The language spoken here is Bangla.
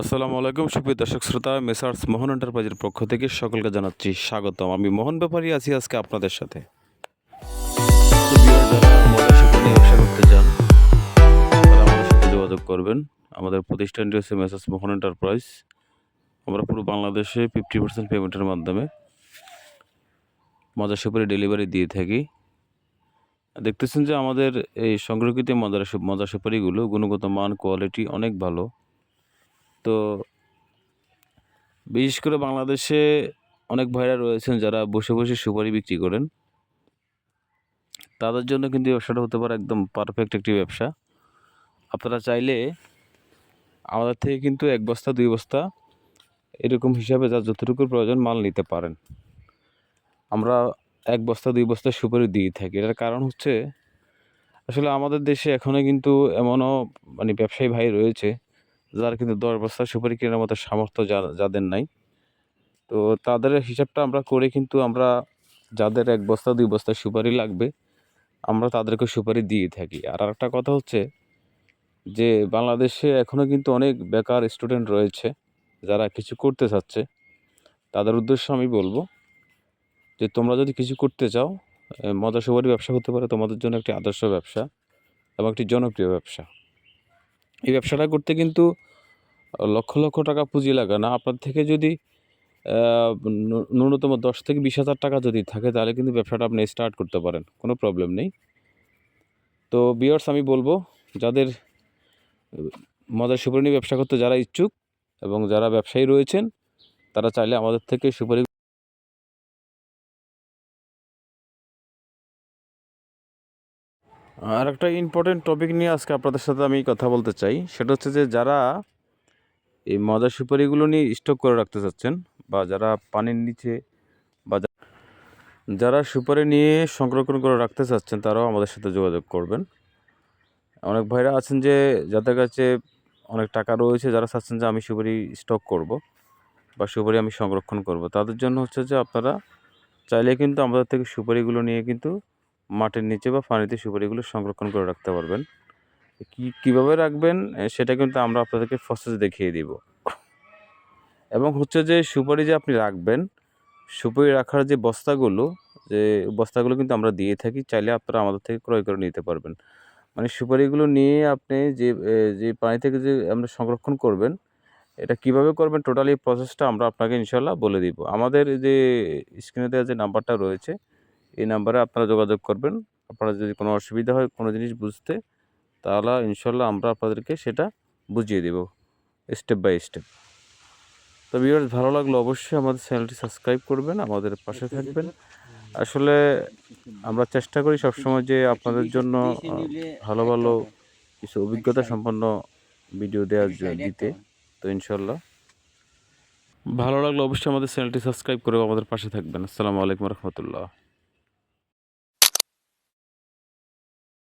আসসালামু আলাইকুম, সুপ্রিয় দর্শক শ্রোতা, মেসার্স মোহন এন্টারপ্রাইজের পক্ষ থেকে সকলকে জানাচ্ছি স্বাগতম। আমি মোহন ব্যাপারী, আছি আজকে আপনাদের সাথে। যোগাযোগ করবেন আমাদের প্রতিষ্ঠানটি হচ্ছে মেসার্স মোহন এন্টারপ্রাইজ। আমরা পুরো বাংলাদেশে ফিফটি পার্সেন্ট পেমেন্টের মাধ্যমে মজা সুপারি ডেলিভারি দিয়ে থাকি। দেখতেছেন যে আমাদের এই সংরক্ষিত মজা মজা সুপারিগুলো গুণগত মান কোয়ালিটি অনেক ভালো। তো বিশেষ করে বাংলাদেশে অনেক ভাইরা রয়েছেন যারা বসে বসে সুপারি বিক্রি করেন। তাদের জন্য কিন্তু ব্যবসাটা হতে পারে একদম পারফেক্ট একটি ব্যবসা। আপনারা চাইলে আমাদের থেকে কিন্তু এক বস্তা, দুই বস্তা এরকম হিসাবে যা যতটুকু প্রয়োজন মাল নিতে পারেন। আমরা এক বস্তা, দুই বস্তা সুপারি দিয়ে থাকি। এটার কারণ হচ্ছে, আসলে আমাদের দেশে এখনও কিন্তু এমনও মানে ব্যবসায়ী ভাই রয়েছে যারা কিন্তু দশ বস্তা সুপারি কেনার মতো সামর্থ্য যাদের নাই। তো তাদের হিসাবটা আমরা করে কিন্তু আমরা যাদের এক বস্তা, দুই বস্তা সুপারি লাগবে, আমরা তাদেরকে সুপারি দিয়ে থাকি। আর একটা কথা হচ্ছে যে, বাংলাদেশে এখনও কিন্তু অনেক বেকার স্টুডেন্ট রয়েছে যারা কিছু করতে চাচ্ছে। তাদের উদ্দেশ্যে আমি বলব যে, তোমরা যদি কিছু করতে চাও মজা সুপারি ব্যবসা হতে পারে তোমাদের জন্য একটি আদর্শ ব্যবসা এবং একটি জনপ্রিয় ব্যবসা। এই ব্যবসাটা করতে কিন্তু লক্ষ লক্ষ টাকা পুঁজি লাগে না। আপনার থেকে যদি ন্যূনতম দশ থেকে বিশ হাজার টাকা যদি থাকে, তাহলে কিন্তু ব্যবসাটা আপনি স্টার্ট করতে পারেন। কোনো প্রবলেম নেই। তো বিয়ার্স আমি বলব, যাদের মজার সুপারি ব্যবসা করতে যারা ইচ্ছুক এবং যারা ব্যবসায়ী রয়েছেন, তারা চাইলে আমাদের থেকে সুপারি আর একটা ইম্পর্টেন্ট টপিক নিয়ে আজকে আপনাদের সাথে আমি কথা বলতে চাই। সেটা হচ্ছে যে যারা এই মজার সুপারিগুলো নিয়ে স্টক করে রাখতে চাচ্ছেন বা যারা পানির নিচে বা যারা সুপারি নিয়ে সংরক্ষণ করে রাখতে চাচ্ছেন, তারাও আমাদের সাথে যোগাযোগ করবেন। অনেক ভাইরা আছেন যে যাদের কাছে অনেক টাকা রয়েছে, যারা চাচ্ছেন যে আমি সুপারি স্টক করব বা সুপারি আমি সংরক্ষণ করব, তাদের জন্য হচ্ছে যে আপনারা চাইলে কিন্তু আমাদের থেকে সুপারিগুলো নিয়ে কিন্তু মাটির নিচে বা পানিতে সুপারিগুলো সংরক্ষণ করে রাখতে পারবেন। কি, কীভাবে রাখবেন সেটা কিন্তু আমরা আপনাদেরকে প্রসেস দেখিয়ে দিব। এবং হচ্ছে যে সুপারি যে আপনি রাখবেন, সুপারি রাখার যে বস্তাগুলো যে বস্তাগুলো কিন্তু আমরা দিয়ে থাকি, চাইলে আপনারা আমাদের থেকে ক্রয় করে নিতে পারবেন। মানে সুপারিগুলো নিয়ে আপনি যে যে পানি থেকে যে আমরা সংরক্ষণ করবেন, এটা কীভাবে করবেন, টোটালি প্রসেসটা আমরা আপনাকে ইনশাল্লাহ বলে দিব। আমাদের যে স্ক্রিনে দেওয়া যে নাম্বারটা রয়েছে এই নাম্বারে আপনারা যোগাযোগ করবেন। আপনারা যদি কোনো অসুবিধা হয় কোনো জিনিস বুঝতে তাহলে ইনশাল্লাহ আমরা আপনাদেরকে সেটা বুঝিয়ে দেব স্টেপ বাই স্টেপ তো ভিউয়ার্স ভালো লাগলে অবশ্যই আমাদের চ্যানেলটি সাবস্ক্রাইব করবেন আমাদের পাশে থাকবেন। আসলে আমরা চেষ্টা করি সবসময় যে আপনাদের জন্য ভালো ভালো কিছু অভিজ্ঞতা সম্পন্ন ভিডিও দেওয়ার দিতে। তো ইনশাল্লাহ ভালো লাগলে অবশ্যই আমাদের চ্যানেলটি সাবস্ক্রাইব করে আমাদের পাশে থাকবেন। আসসালামু আলাইকুম রহমতুল্লাহ।